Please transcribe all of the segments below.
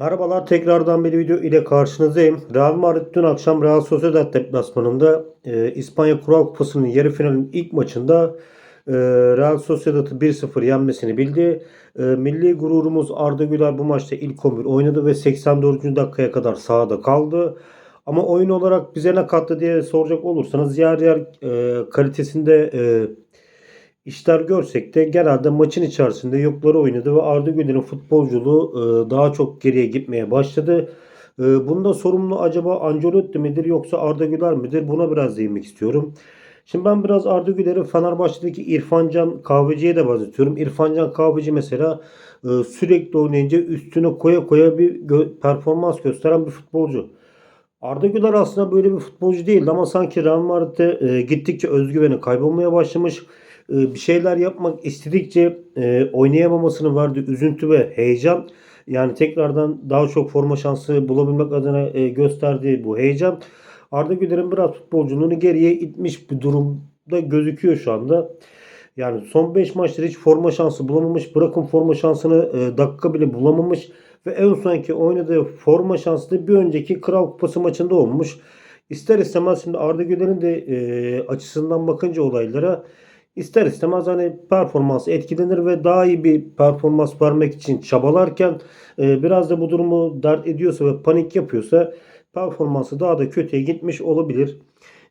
Merhabalar tekrardan bir video ile karşınızdayım. Real Madrid dün akşam Real Sociedad deplasmanında e, İspanya Kural Kupası'nın yarı finalinin ilk maçında e, Real Sociedad'ı 1-0 yenmesini bildi. E, milli gururumuz Arda Güler bu maçta ilk 11 oynadı ve 84. dakikaya kadar sahada kaldı. Ama oyun olarak bize ne kattı diye soracak olursanız yer yer e, kalitesinde e, işler görsek de genelde maçın içerisinde yokları oynadı ve Arda Güler'in futbolculuğu e, daha çok geriye gitmeye başladı. E, bunda sorumlu acaba Ancelotti midir yoksa Arda Güler midir? Buna biraz değinmek istiyorum. Şimdi ben biraz Arda Güler'i Fenerbahçe'deki İrfancan Kahveci'ye de benzetiyorum. İrfancan Kahveci mesela e, sürekli oynayınca üstüne koya koya bir performans gösteren bir futbolcu. Arda Güler aslında böyle bir futbolcu değildi ama sanki Real Madrid'de e, gittikçe özgüveni kaybolmaya başlamış. E, bir şeyler yapmak istedikçe e, oynayamamasının verdiği üzüntü ve heyecan yani tekrardan daha çok forma şansı bulabilmek adına e, gösterdiği bu heyecan Arda Güler'in biraz futbolculuğunu geriye itmiş bir durumda gözüküyor şu anda. Yani son 5 maçta hiç forma şansı bulamamış. Bırakın forma şansını e, dakika bile bulamamış. Ve en sonki oynadığı forma şansı da bir önceki Kral Kupası maçında olmuş. İster istemez şimdi Arda Güler'in de açısından bakınca olaylara ister istemez hani performansı etkilenir ve daha iyi bir performans vermek için çabalarken e, biraz da bu durumu dert ediyorsa ve panik yapıyorsa performansı daha da kötüye gitmiş olabilir.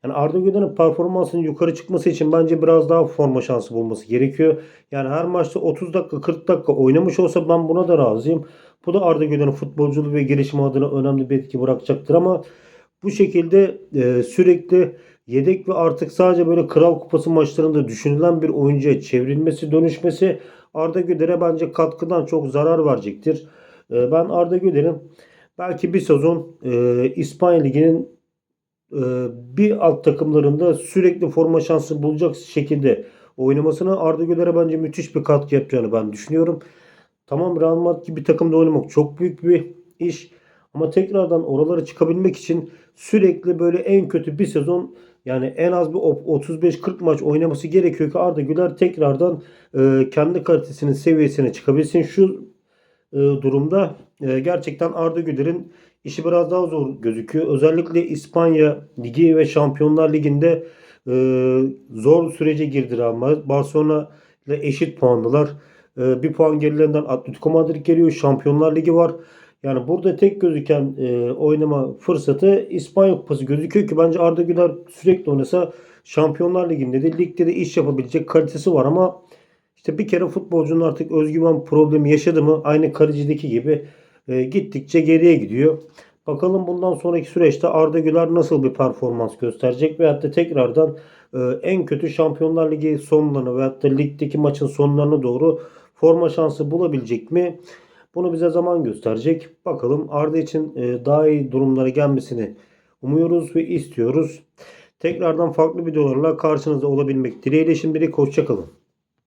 Yani Arda Güler'in performansının yukarı çıkması için bence biraz daha forma şansı bulması gerekiyor. Yani her maçta 30 dakika 40 dakika oynamış olsa ben buna da razıyım. Bu da Arda Güler'in futbolculuğu ve gelişimi adına önemli bir etki bırakacaktır ama bu şekilde e, sürekli yedek ve artık sadece böyle Kral Kupası maçlarında düşünülen bir oyuncuya çevrilmesi, dönüşmesi Arda Güler'e bence katkıdan çok zarar verecektir. E, ben Arda Güler'in belki bir sezon e, İspanya Ligi'nin e, bir alt takımlarında sürekli forma şansı bulacak şekilde oynamasına Arda Güler'e bence müthiş bir katkı yapacağını ben düşünüyorum. Tamam Real Madrid gibi bir takımda oynamak çok büyük bir iş. Ama tekrardan oralara çıkabilmek için sürekli böyle en kötü bir sezon yani en az bir 35-40 maç oynaması gerekiyor ki Arda Güler tekrardan e, kendi kalitesinin seviyesine çıkabilsin. Şu e, durumda e, gerçekten Arda Güler'in işi biraz daha zor gözüküyor. Özellikle İspanya Ligi ve Şampiyonlar Ligi'nde e, zor sürece girdi Madrid. Barcelona ile eşit puanlılar. E, bir puan gerilerinden Atletico Madrid geliyor. Şampiyonlar Ligi var. Yani burada tek gözüken e, oynama fırsatı İspanya Kupası gözüküyor ki bence Arda Güler sürekli oynasa Şampiyonlar Ligi'nde de ligde de iş yapabilecek kalitesi var ama işte bir kere futbolcunun artık özgüven problemi yaşadı mı aynı Karici'deki gibi e, gittikçe geriye gidiyor. Bakalım bundan sonraki süreçte Arda Güler nasıl bir performans gösterecek veyahut da tekrardan e, en kötü Şampiyonlar Ligi sonlarına veyahut da ligdeki maçın sonlarına doğru forma şansı bulabilecek mi? Bunu bize zaman gösterecek. Bakalım Arda için e, daha iyi durumlara gelmesini umuyoruz ve istiyoruz. Tekrardan farklı videolarla karşınızda olabilmek dileğiyle şimdilik hoşçakalın.